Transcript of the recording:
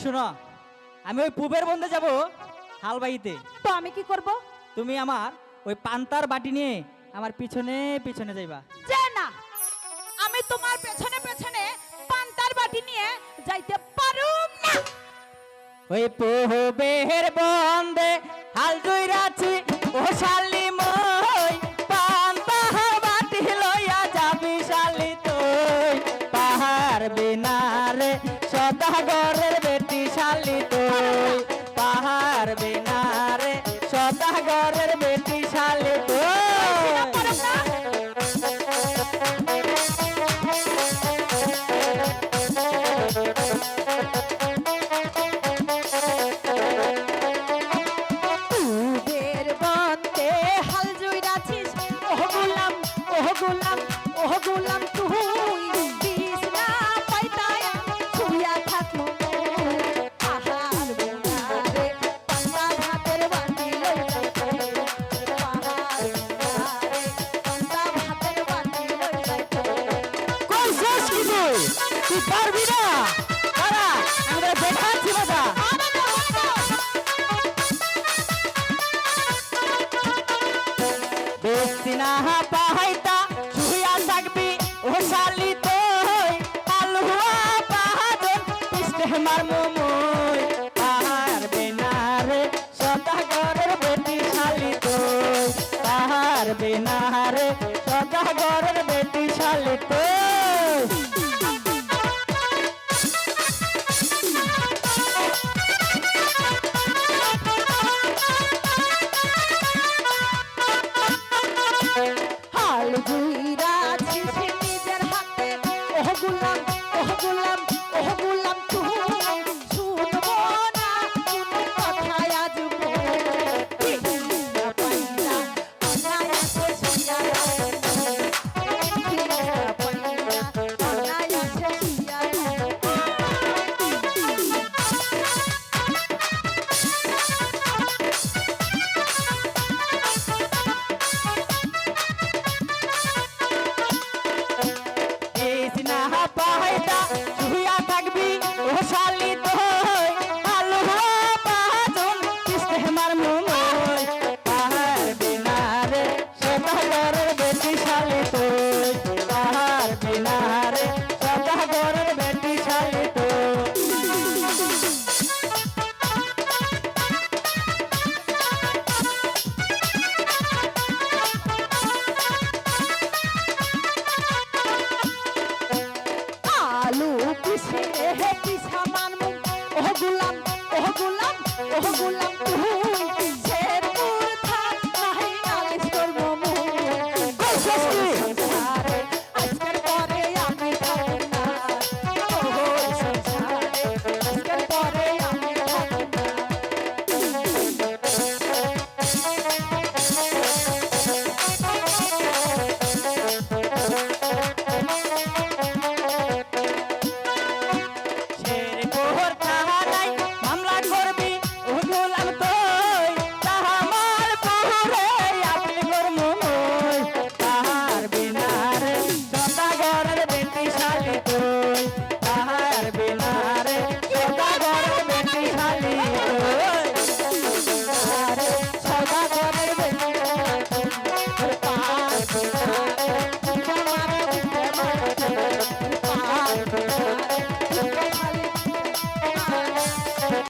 শোনো। আমি ওই পুবের বন্ধে যাব হালবাইতে। তো আমি কি করব? তুমি আমার ওই পান্তার বাটি নিয়ে আমার পিছনে পিছনে যাইবা। যে না আমি তোমার পেছনে পেছনে পান্তার বাটি নিয়ে যাইতে পারুম না। ওই পুবের বন্ধে হাল জুইরাছি ও শালি বেটি তুই পারবি না? দাঁড়া আমরা দেখাচ্ছি বাবা বেশি না পাহাইতা শুয়া থাকবি ও শালি তুই। আলুয়া পাহাড় পিষ্টে মার মুমুই। পাহাড় বিনারে, সদাগরের বেটি শালি তুই। পাহাড় বিনারে, সদাগরের বেটি শালি তুই। হাল ওহ গুলাম